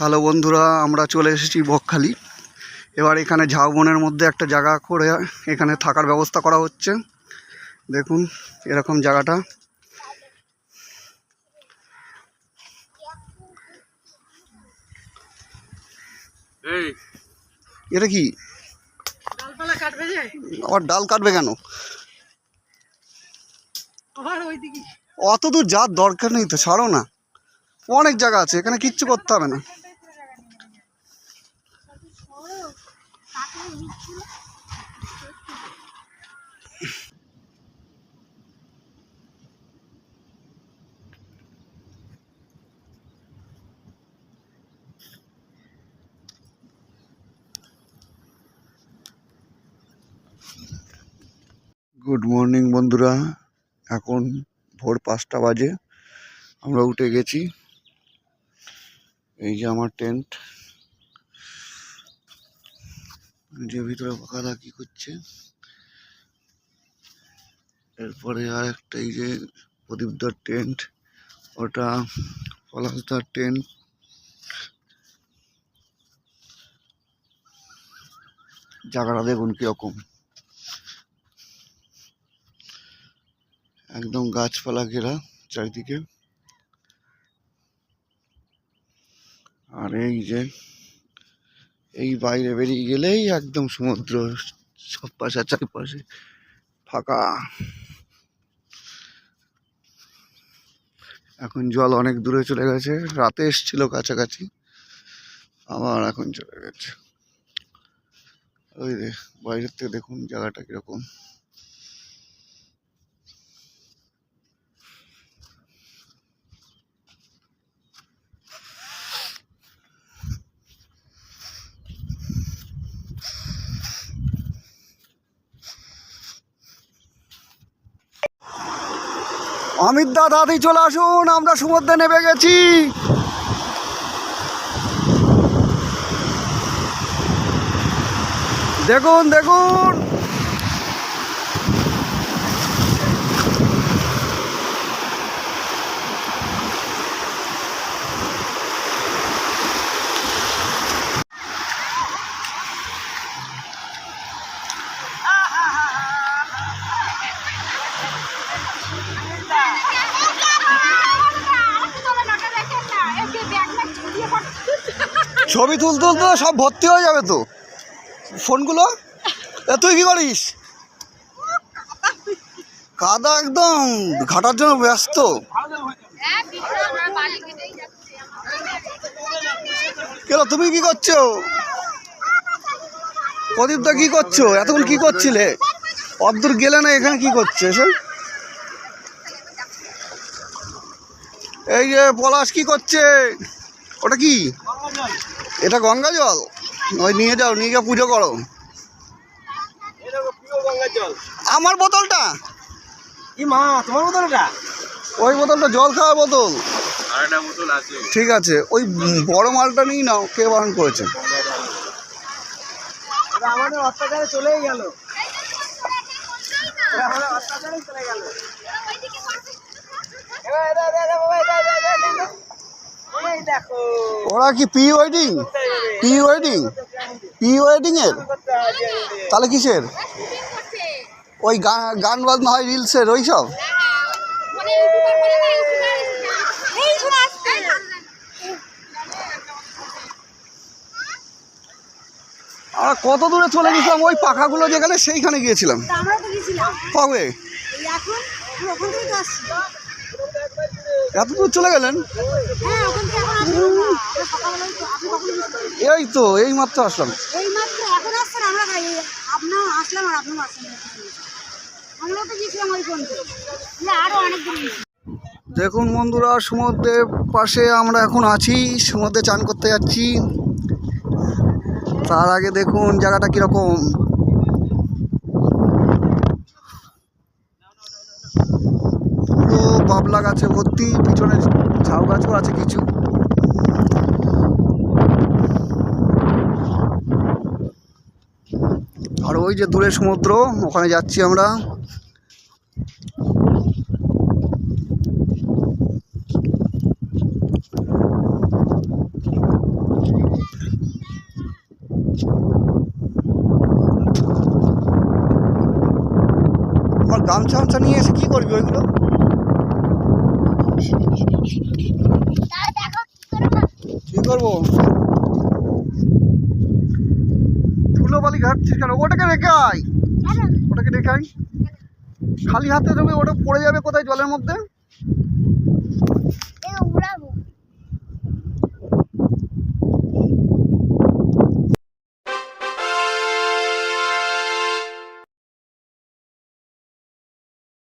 Hello বন্ধুরা আমরা চলে এসেছি বকখালি। এবার এখানে ঝাউবনের মধ্যে একটা জায়গা করে এখানে থাকার ব্যবস্থা করা হচ্ছে। দেখুন এরকম জায়গাটা। এই। এটা কি? ডালপালা কাটবে যে? আবার ডাল কাটবে কেন? অত দূর যাওয়ার দরকার নেই তো ছাড়ো না। অনেক জায়গা আছে এখানে কিচ্ছু করতে হবে না। গুড মর্নিং বন্ধুরা। এখন ভোর পাঁচটা বাজে। আমরা উঠে গেছি। এই যে আমার টেন্ট যে ভিতরে কাদা কি করছে। এরপরে আর একটা এই যে প্রদীপদার টেন্ট ওটা পলাশদার টেন্ট জায়গাটা দেখুন কীরকম। একদম গাছপালা ঘেরা চারিদিকে। আর এই যে, এই বাইরে বেরিয়ে গেলেই একদম সমুদ্র, সব পাশে, চারিপাশে ফাঁকা। এখন জল অনেক দূরে চলে গেছে, রাতে এসছিল কাছাকাছি, আবার এখন চলে গেছে। ওই রে বাইরের থেকে দেখুন জায়গাটা কীরকম। অমিত দা দাদি চলে আসুন আমরা সমুদ্রে নেমে গেছি। দেখুন দেখুন। ছবি তুলতে তুলতে সব ভর্তি হয়ে যাবে তো। ফোনগুলো? তুই কি করিস? কাদা একদম ঘাটার জন্য ব্যস্ত। কেন তুমি কি করছ? প্রদীপ দা কি করছ? এতক্ষণ কি করছিলে? অদ্দূর গেলে না এখানে কি করছে? এসে। এই যে পলাশ কি করছে? ওটা কি? এটা গঙ্গা জল। ওই নিয়ে যাও নিয়ে গিয়ে পুজো করো। আমার বোতলটা? কি মা তোমার এটা ওই বোতলটা জল খাওয়ার বোতল। আর একটা বোতল আছে। ঠিক আছে ওই বড় মালটা নিয়ে নাও কে বারণ করেছে। আমাদের অত্যাচারে চলেই গেল। আমাদের অত্যাচারে চলে গেল এবার এটা এটা এটা বাবা এটা এটা এটা এটা এই দেখো ওরা কি pre wedding? Pre wedding? Pre wedding এর তাহলে কিসের? ওই গান বাজনা হয় রিলসের ওই সব? আমরা কত দূরে চলে গেছিলাম? ওই পাখাগুলো যেখানে সেইখানে গিয়েছিলাম। কবে? এখন আমরা ওখান থেকে তো আসছি এত দূর চলে গেলেন? হ্যাঁ এই তো এই মাত্র আসলাম। দেখুন বন্ধুরা সমুদ্রের পাশে আমরা এখন আছি। সমুদ্রে চান করতে যাচ্ছি। তার আগে দেখুন জায়গাটা কীরকম। বাবলা গাছে ভর্তি, পিছনে ঝাউ গাছও আছে কিছু। আর ওই যে দূরে সমুদ্র, ওখানে যাচ্ছি আমরা। আমার গামছা নিয়ে এসে কী করবি ওইগুলো? কি করব? ধুলো ঘাটছিস কেন? ওটাকে রেখাই ওটাকে রেখাই খালি হাতে তুমি ওটা পড়ে যাবে কোথায় জলের মধ্যে?